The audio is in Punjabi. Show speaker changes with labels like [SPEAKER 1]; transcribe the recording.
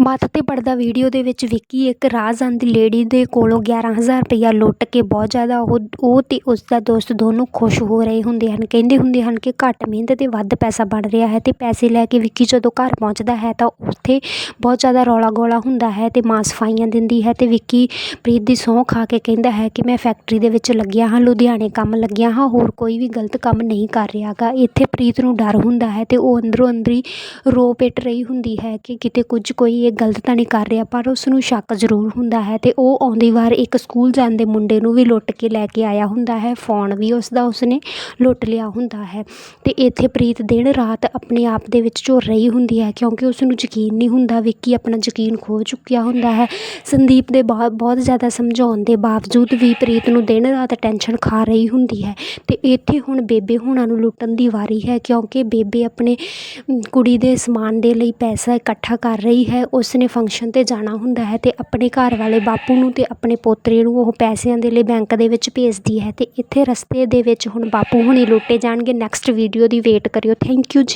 [SPEAKER 1] ਮੱਤ ਤੇ ਪੜਦਾ ਵੀਡੀਓ ਦੇ ਵਿੱਚ ਵਿੱਕੀ ਇੱਕ ਰਾਹਗੀਰ ਦੀ ਲੇਡੀ ਦੇ ਕੋਲੋਂ ਗਿਆਰਾਂ ਹਜ਼ਾਰ ਰੁਪਈਆ ਲੁੱਟ ਕੇ ਬਹੁਤ ਜ਼ਿਆਦਾ ਉਹ ਉਹ ਅਤੇ ਉਸਦਾ ਦੋਸਤ ਦੋਨੋਂ ਖੁਸ਼ ਹੋ ਰਹੇ ਹੁੰਦੇ ਹਨ। ਕਹਿੰਦੇ ਹੁੰਦੇ ਹਨ ਕਿ ਘੱਟ ਮਿਹਨਤ 'ਤੇ ਵੱਧ ਪੈਸਾ ਬਣ ਰਿਹਾ ਹੈ ਅਤੇ ਪੈਸੇ ਲੈ ਕੇ ਵਿੱਕੀ ਜਦੋਂ ਘਰ ਪਹੁੰਚਦਾ ਹੈ ਤਾਂ ਉੱਥੇ ਬਹੁਤ ਜ਼ਿਆਦਾ ਰੌਲਾ ਗੋਲਾ ਹੁੰਦਾ ਹੈ ਅਤੇ ਮਾਂ ਸਫਾਈਆਂ ਦਿੰਦੀ ਹੈ ਅਤੇ ਵਿੱਕੀ ਪ੍ਰੀਤ ਦੀ ਸਹੁੰ ਖਾ ਕੇ ਕਹਿੰਦਾ ਹੈ ਕਿ ਮੈਂ ਫੈਕਟਰੀ ਦੇ ਵਿੱਚ ਲੱਗਿਆ ਹਾਂ, ਲੁਧਿਆਣੇ ਕੰਮ ਲੱਗਿਆ ਹਾਂ, ਹੋਰ ਕੋਈ ਵੀ ਗਲਤ ਕੰਮ ਨਹੀਂ ਕਰ ਰਿਹਾ ਗਾ ਇੱਥੇ ਪ੍ਰੀਤ ਨੂੰ ਡਰ ਹੁੰਦਾ ਹੈ ਅਤੇ ਉਹ ਅੰਦਰੋਂ ਅੰਦਰੀ ਰੋ ਪਿੱਟ ਰਹੀ ਹੁੰਦੀ ਹੈ ਕਿ ਕਿਤੇ ਕੁਝ ਕੋਈ ਇਹ ਗਲਤ ਤਾਂ ਨਹੀਂ ਕਰ ਰਿਹਾ, ਪਰ ਉਸ ਨੂੰ ਸ਼ੱਕ ਜ਼ਰੂਰ ਹੁੰਦਾ ਹੈ ਅਤੇ ਉਹ ਆਉਂਦੀ ਵਾਰ ਇੱਕ ਸਕੂਲ ਜਾਂਦੇ ਮੁੰਡੇ ਨੂੰ ਵੀ ਲੁੱਟ ਕੇ ਲੈ ਕੇ ਆਇਆ ਹੁੰਦਾ ਹੈ, ਫੋਨ ਵੀ ਉਸਦਾ ਉਸਨੇ ਲੁੱਟ ਲਿਆ ਹੁੰਦਾ ਹੈ ਅਤੇ ਇੱਥੇ ਪ੍ਰੀਤ ਦਿਨ ਰਾਤ ਆਪਣੇ ਆਪ ਦੇ ਵਿੱਚ ਝੁਰ ਰਹੀ ਹੁੰਦੀ ਹੈ ਕਿਉਂਕਿ ਉਸ ਨੂੰ ਯਕੀਨ ਨਹੀਂ ਹੁੰਦਾ ਵਿੱਕੀ ਆਪਣਾ ਯਕੀਨ ਖੋ ਚੁੱਕਿਆ ਹੁੰਦਾ ਹੈ। ਸੰਦੀਪ ਦੇ ਬਹੁਤ ਬਹੁਤ ਜ਼ਿਆਦਾ ਸਮਝਾਉਣ ਦੇ ਬਾਵਜੂਦ ਵੀ ਪ੍ਰੀਤ ਨੂੰ ਦਿਨ ਰਾਤ ਟੈਨਸ਼ਨ ਖਾ ਰਹੀ ਹੁੰਦੀ ਹੈ ਅਤੇ ਇੱਥੇ ਹੁਣ ਬੇਬੇ ਹੁਣਾਂ ਨੂੰ ਲੁੱਟਣ ਦੀ ਵਾਰੀ ਹੈ ਕਿਉਂਕਿ ਬੇਬੇ ਆਪਣੇ ਕੁੜੀ ਦੇ ਸਮਾਨ ਦੇ ਲਈ ਪੈਸਾ ਇਕੱਠਾ ਕਰ ਰਹੀ ਹੈ ਉਸ ਨੇ ਫੰਕਸ਼ਨ 'ਤੇ ਜਾਣਾ ਹੁੰਦਾ ਹੈ ਅਤੇ ਆਪਣੇ ਘਰ ਵਾਲੇ ਬਾਪੂ ਨੂੰ ਅਤੇ ਆਪਣੇ ਪੋਤਰੇ ਨੂੰ ਉਹ ਪੈਸਿਆਂ ਦੇ ਲਈ ਬੈਂਕ ਦੇ ਵਿੱਚ ਭੇਜਦੀ ਹੈ ਅਤੇ ਇੱਥੇ ਰਸਤੇ ਦੇ ਵਿੱਚ ਹੁਣ ਬਾਪੂ ਹੁਣੀ ਲੁੱਟੇ ਜਾਣਗੇ। ਨੈਕਸਟ ਵੀਡੀਓ ਦੀ ਵੇਟ ਕਰਿਓ। Thank you ji.